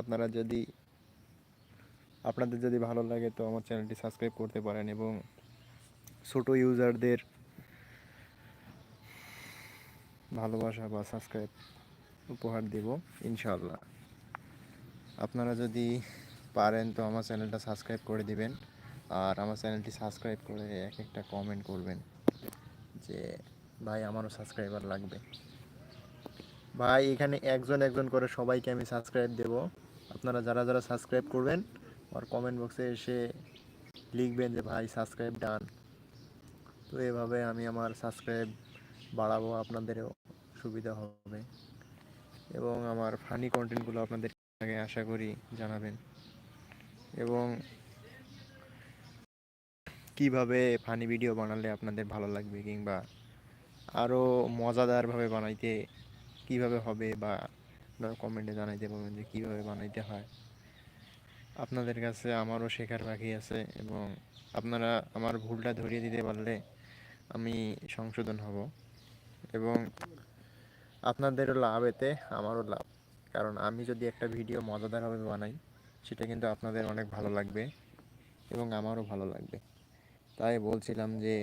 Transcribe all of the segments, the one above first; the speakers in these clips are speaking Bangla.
আপনারা যদি, আপনাদের যদি ভালো লাগে তো আমার চ্যানেলটি সাবস্ক্রাইব করতে পারেন এবং ছোট ইউজারদের ভালোবাসা বা সাবস্ক্রাইব উপহার দেব, ইনশাআল্লাহ। আপনারা যদি পারেন তো আমার চ্যানেলটা সাবস্ক্রাইব করে দিবেন আর আমার চ্যানেলটি সাবস্ক্রাইব করে এক একটা কমেন্ট করবেন যে, ভাই, আমারও সাবস্ক্রাইবার লাগবে। ভাই, এখানে একজন একজন করে সবাইকে আমি সাবস্ক্রাইব দেব। আপনারা যারা যারা সাবস্ক্রাইব করবেন আর কমেন্ট বক্সে এসে লিখবেন যে, ভাই সাবস্ক্রাইব ডান। তো এভাবে আমি আমার সাবস্ক্রাইব বাড়াবো, আপনাদেরও সুবিধা হবে। এবং আমার ফানি কন্টেন্টগুলো আপনাদের আগে আশা করি জানাবেন। এবং কীভাবে ফানি ভিডিও বানালে আপনাদের ভালো লাগবে, কিংবা আরও মজাদারভাবে বানাইতে কীভাবে হবে বা আপনারা কমেন্টে জানাইতে পারবেন যে কীভাবে বানাইতে হয়। আপনাদের কাছে আমারও শেখার বাকি আছে এবং আপনারা আমার ভুলটা ধরিয়ে দিতে পারলে আমি সংশোধন হব এবং আপনাদেরও লাভ এতে, আমারও লাভ। কারণ আমি যদি একটা ভিডিও মজাদারভাবে বানাই, সেটা কিন্তু আপনাদের অনেক ভালো লাগবে এবং আমারও ভালো লাগবে। তাই বলছিলাম যে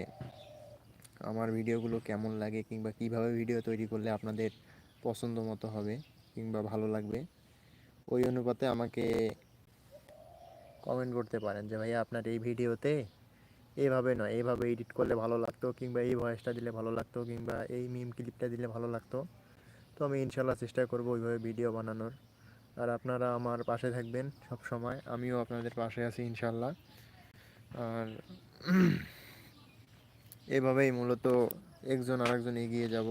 আমার ভিডিওগুলো কেমন লাগে কিংবা কীভাবে ভিডিও তৈরি করলে আপনাদের পছন্দ মতো হবে কিংবা ভালো লাগবে, ওই অনুপাতে আমাকে কমেন্ট করতে পারেন যে, ভাইয়া, আপনার এই ভিডিওতে এইভাবে নয় এইভাবে এডিট করলে ভালো লাগতো কিংবা এই ভয়েসটা দিলে ভালো লাগতো কিংবা এই মিম ক্লিপটা দিলে ভালো লাগতো। তো আমি ইনশাল্লাহ চেষ্টা করব ওইভাবে ভিডিও বানানোর। আর আপনারা আমার পাশে থাকবেন সব সময় আমিও আপনাদের পাশে আছি ইনশাল্লাহ আর এভাবেই মূলত একজন আরেকজন এগিয়ে যাব।